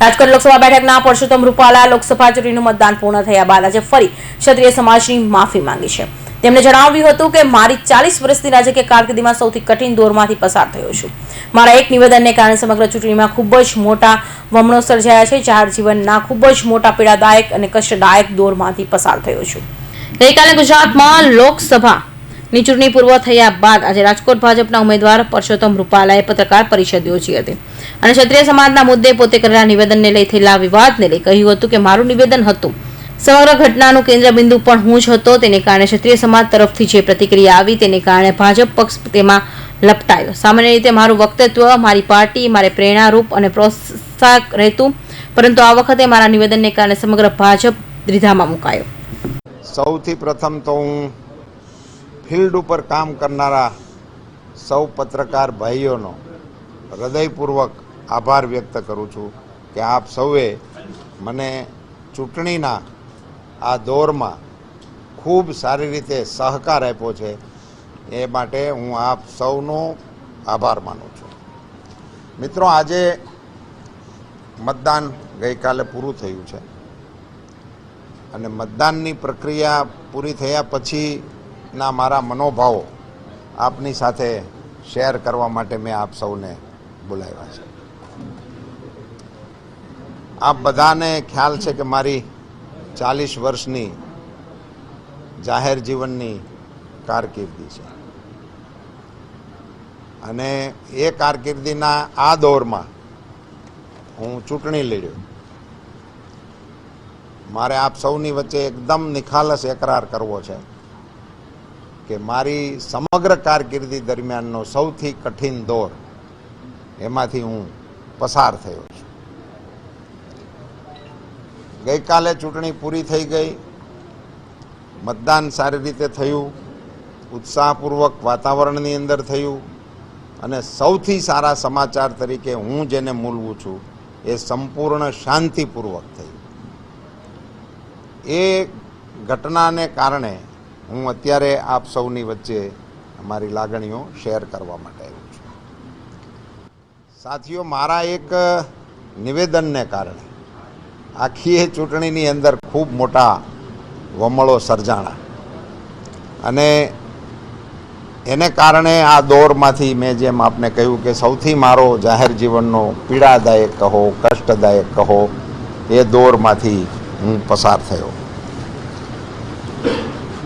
રાજકોટ લોકસભા બેઠકના પરસોત્તમ રૂપાલા લોકસભા ચૂંટણીનું મતદાન પૂર્ણ થયા બાદ આજે ફરી ક્ષત્રિય સમાજની માફી માંગી છે. તેમણે જણાવ્યું હતું કે મારી ચાલીસ વર્ષની રાજકીય કારકિર્દીમાં સૌથી કઠિન દોરમાંથી પસાર થયો છું. મારા એક નિવેદનને કારણે સમગ્ર ચૂંટણીમાં ખૂબ જ મોટા વમણો સર્જાયા છે. જાહેર જીવનના ખૂબ જ મોટા પીડાદાયક અને કષ્ટદાયક દોરમાંથી પસાર થયો છું. ગઈકાલે ગુજરાતમાં લોકસભાની ચૂંટણી પૂર્વ થયા બાદ આજે રાજકોટ ભાજપના ઉમેદવાર પરસોત્તમ રૂપાલાએ પત્રકાર પરિષદ યોજી હતી. અને ક્ષત્રિય સમાજના મુદ્દે પોતે કરેલા નિવેદનને લઈ થયેલા વિવાદને લઈ કહ્યું હતું કે મારું નિવેદન હતું. સમગ્ર ઘટનાનું કેન્દ્રબિંદુ પણ હું જ હતો, તેને કારણે ક્ષત્રિય સમાજ તરફથી જે પ્રતિક્રિયા આવી તેને કારણે ભાજપ પક્ષ તેમાં લપટાયો. સામાન્ય રીતે મારું વક્તત્વ મારી પાર્ટી, મારે પ્રેરણારૂપ અને પ્રોત્સાહક રહેતું, પરંતુ આ વખતે મારા નિવેદનને કારણે સમગ્ર ભાજપ દ્વિધામાં મુકાયો. સૌથી પ્રથમ તો હું ફિલ્ડ ઉપર કામ કરનારા સૌ પત્રકાર ભાઈઓનો હૃદયપૂર્વક આભાર વ્યક્ત કરું છું કે આપ સૌએ મને ચૂંટણીના આ દોરમાં ખૂબ સારી રીતે સહકાર આપ્યો છે. એ માટે હું આપ સૌનો આભાર માનું છું. મિત્રો, આજે મતદાન ગઈકાલે પૂરું થયું છે. અને મતદાનની પ્રક્રિયા પૂરી થયા પછીના મારા મનોભાવો આપની સાથે શેર કરવા માટે મેં આપ સૌને બોલાવ્યા છે. આપ બધાને ખ્યાલ છે કે મારી ચાલીસ વર્ષની જાહેર જીવનની કારકિર્દી છે. અને એ કારકિર્દીના આ દોરમાં હું ચૂંટણી લડ્યો. મારે આપ સૌની વચ્ચે એકદમ નિખાલસ એકરાર કરવો છે. કે મારી સમગ્ર કારકિર્દી દરમિયાનનો સૌથી કઠિન દોર એમાંથી હું પસાર થયો છું. ગઈકાલે ચૂંટણી પૂરી થઈ ગઈ. મતદાન સારી રીતે થયું. ઉત્સાહપૂર્વક વાતાવરણની અંદર થયું. અને સૌથી સારા સમાચાર તરીકે હું જેને મૂલવું છું એ સંપૂર્ણ શાંતિપૂર્વક થયું એ ઘટનાને કારણે હું અત્યારે આપ સૌની વચ્ચે મારી લાગણીઓ શેર કરવા માટે આવ્યો છું. સાથીઓ, મારા એક નિવેદનને કારણે આખી એ ચૂંટણીની અંદર ખૂબ મોટા વમળો સર્જાણા અને એને કારણે આ દોરમાંથી મેં જેમ આપને કહ્યું કે સૌથી મારો જાહેર જીવનનો પીડાદાયક કહો, કષ્ટદાયક કહો, એ દોરમાંથી હું પસાર થયો.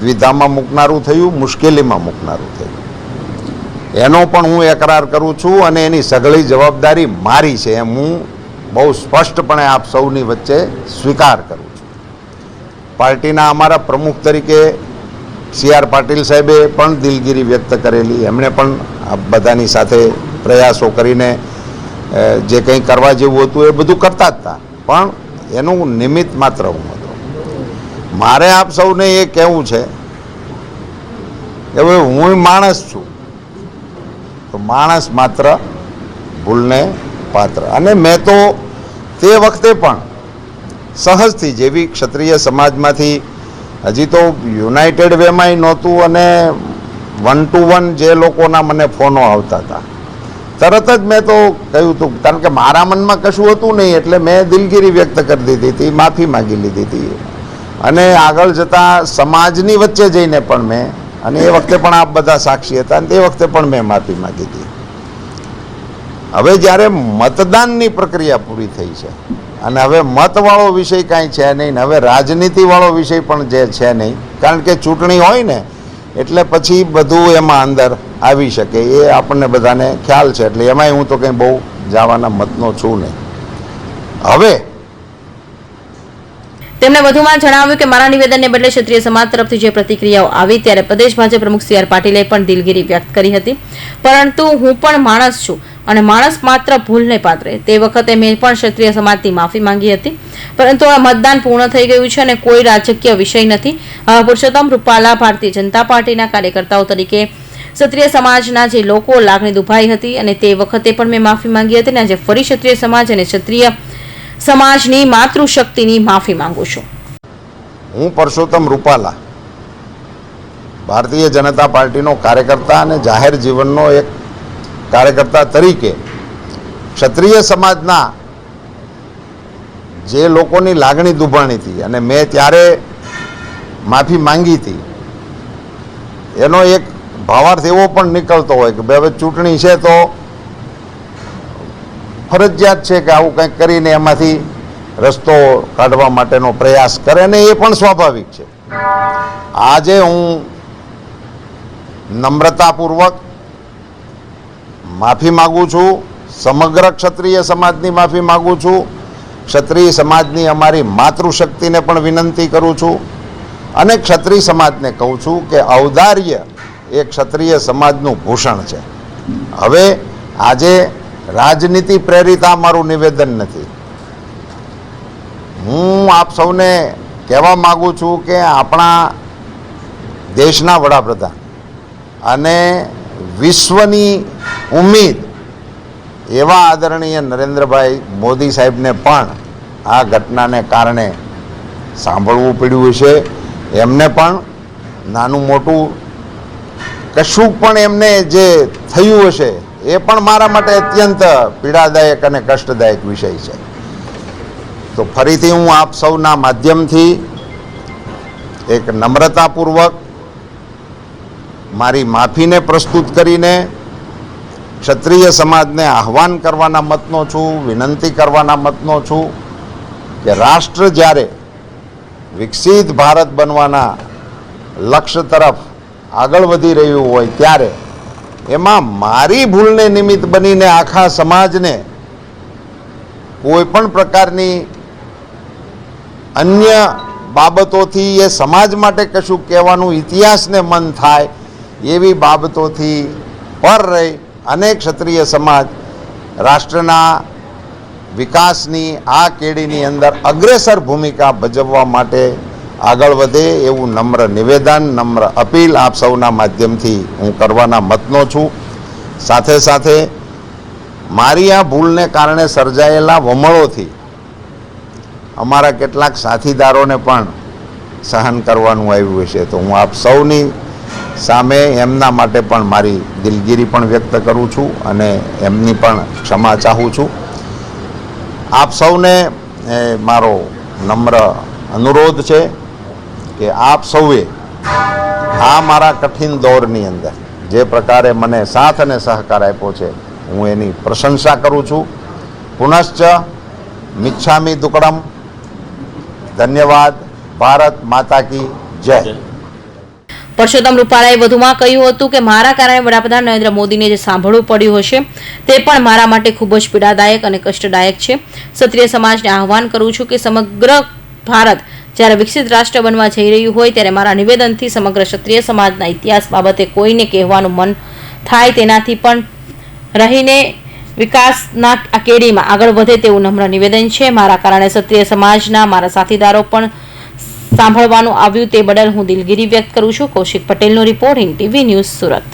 દ્વિધામાં મૂકનારું થયું, મુશ્કેલીમાં મૂકનારું થયું. એનો પણ હું એકરાર કરું છું અને એની સઘળી જવાબદારી મારી છે એમ હું બહુ સ્પષ્ટપણે આપ સૌની વચ્ચે સ્વીકાર કરું છું. પાર્ટીના અમારા પ્રમુખ તરીકે સી આર પાટીલ સાહેબે પણ દિલગીરી વ્યક્ત કરેલી. એમણે પણ બધાની સાથે પ્રયાસો કરીને જે કંઈ કરવા જેવું હતું એ બધું કરતા જ હતા. પણ એનું નિમિત્ત માત્ર હું હતો. મારે આપ સૌને એ કહેવું છે કે હવે હું માણસ છું. તો માણસ માત્ર ભૂલને પાત્ર. અને મેં તો તે વખતે પણ સહજથી જેવી ક્ષત્રિય સમાજમાંથી હજી તો યુનાઇટેડ વેમાંય નહોતું અને વન ટુ વન જે લોકોના મને ફોનો આવતા હતા. તરત જ મેં તો કહ્યું હતું, કારણ કે મારા મનમાં કશું હતું નહીં, એટલે મેં દિલગીરી વ્યક્ત કરી દીધી હતી, માફી માગી લીધી હતી. અને આગળ જતાં સમાજની વચ્ચે જઈને પણ મેં, અને એ વખતે પણ આપ બધા સાક્ષી હતા અને તે વખતે પણ મેં માફી માગી હતી. હવે જ્યારે મતદાનની પ્રક્રિયા પૂરી થઈ છે, અને હવે મતવાળો વિષય કાંઈ છે નહીં હવે રાજનીતિવાળો વિષય પણ જે છે નહીં, કારણ કે ચૂંટણી હોય ને, એટલે પછી બધું એમાં અંદર આવી શકે, એ આપણને બધાને ખ્યાલ છે, એટલે એમાંય હું તો કંઈ બહુ જવાના મતનો છું નહીં. હવે તેમણે વધુમાં જણાવ્યું કે મારા નિવેદનને બદલે ક્ષત્રિય સમાજ તરફથી જે પ્રતિક્રિયાઓ આવી ત્યારે પ્રદેશ ભાજપ પ્રમુખ સી આર પાટીલે પણ દિલગીરી વ્યક્ત કરી હતી. પરંતુ હું પણ માણસ છું અને માણસ માત્ર ભૂલને પાત્ર તે વખતે મેં પણ ક્ષત્રિય સમાજથી માફી માંગી હતી. પરંતુ હવે મતદાન પૂર્ણ થઈ ગયું છે અને કોઈ રાજકીય વિષય નથી. પુરુષોત્તમ રૂપાલા ભારતીય જનતા પાર્ટીના કાર્યકર્તાઓ તરીકે ક્ષત્રિય સમાજના જે લોકો લાગણી દુભાઈ હતી અને તે વખતે પણ મેં માફી માંગી હતી અને આજે ફરી ક્ષત્રિય સમાજ અને ક્ષત્રિય સમાજની માતૃશક્તિની માફી માંગુ છું. હું પરસોત્તમ રૂપાલા, ભારતીય જનતા પાર્ટીનો કાર્યકર્તા અને જાહેર જીવનનો એક કાર્યકર્તા તરીકે ક્ષત્રિય સમાજના જે લોકોની લાગણી દુભાણી હતી અને મેં ત્યારે માફી માંગી હતી, એનો એક ભાવાર્થ એવો પણ નીકળતો હોય કે ભાઈ હવે ચૂંટણી છે તો ફરજિયાત છે કે આવું કંઈક કરીને એમાંથી રસ્તો કાઢવા માટેનો પ્રયાસ કરે ને એ પણ સ્વાભાવિક છે. આજે હું નમ્રતાપૂર્વક માફી માગું છું, સમગ્ર ક્ષત્રિય સમાજની માફી માગું છું, ક્ષત્રિય સમાજની અમારી માતૃશક્તિને પણ વિનંતી કરું છું અને ક્ષત્રિય સમાજને કહું છું કે ઔદાર્ય એ ક્ષત્રિય સમાજનું ભૂષણ છે. હવે આજે રાજનીતિ પ્રેરિત આ મારું નિવેદન નથી. હું આપ સૌને કહેવા માગું છું કે આપણા દેશના વડાપ્રધાન અને વિશ્વની ઉમ્મીદ એવા આદરણીય નરેન્દ્રભાઈ મોદી સાહેબને પણ આ ઘટનાને કારણે સાંભળવું પડ્યું છે એમને પણ નાનું મોટું કશું પણ એમને જે થયું હશે એ પણ મારા માટે અત્યંત પીડાદાયક અને કષ્ટદાયક વિષય છે. તો ફરીથી હું આપ સૌના માધ્યમથી એક નમ્રતાપૂર્વક મારી માફીને પ્રસ્તુત કરીને ક્ષત્રિય સમાજને આહ્વાન કરવાના મતનો છું, વિનંતી કરવાના મતનો છું કે રાષ્ટ્ર જ્યારે વિકસિત ભારત બનવાના લક્ષ્ય તરફ આગળ વધી રહ્યું હોય ત્યારે એમાં મારી ભૂલને નિમિત્ત બનીને આખા સમાજને કોઈ પણ પ્રકારની અન્ય બાબતોથી એ સમાજ માટે કશું કહેવાનું ઇતિહાસને મન થાય એવી બાબતોથી પર રહી અનેક ક્ષત્રિય સમાજ રાષ્ટ્રના વિકાસની આ કેડીની અંદર અગ્રેસર ભૂમિકા ભજવવા માટે આગળ વધે એવું નમ્ર નિવેદન, નમ્ર અપીલ આપ સૌના માધ્યમથી હું કરવાના મતનો છું. સાથે સાથે મારી આ ભૂલને કારણે સર્જાયેલા વમળોથી અમારા કેટલાક સાથીદારોને પણ સહન કરવાનું આવ્યું છે તો હું આપ સૌની સામે એમના માટે પણ મારી દિલગીરી પણ વ્યક્ત કરું છું અને એમની પણ ક્ષમા ચાહું છું. આપ સૌને મારો નમ્ર અનુરોધ છે. કે આપ સૌએ આ મારા કઠિન દોરની અંદર જે પ્રકારે મને સાથ અને સહકાર આપ્યો છે, હું એની પ્રશંસા કરું છું. પુનશ્ચ મિચ્છામી દુકડમ. ધન્યવાદ. ભારત માતા કી જય. પરસોત્તમ રૂપાલાએ વધુમાં કહ્યું હતું કે મારા કારણે વડાપ્રધાન નરેન્દ્ર મોદીને જે સાંભળવું પડ્યું હશે, તે પણ મારા માટે ખૂબ જ પીડાદાયક અને કષ્ટદાયક છે. ક્ષત્રિય સમાજને આહવાન કરું છું કે સમગ્ર ભારત જ્યારે વિકસિત રાષ્ટ્ર બનવા જઈ રહ્યું હોય ત્યારે મારા નિવેદનથી સમગ્ર ક્ષત્રિય સમાજના ઇતિહાસ બાબતે કોઈને કહેવાનું મન થાય તેનાથી પણ રહીને વિકાસના આ કેડીમાં આગળ વધે તેવું નમ્ર નિવેદન છે. મારા કારણે ક્ષત્રિય સમાજના મારા સાથીદારો પણ સાંભળવાનું આવ્યું તે બદલ હું દિલગીરી વ્યક્ત કરું છું. કૌશિક પટેલનો report in TV news Surat.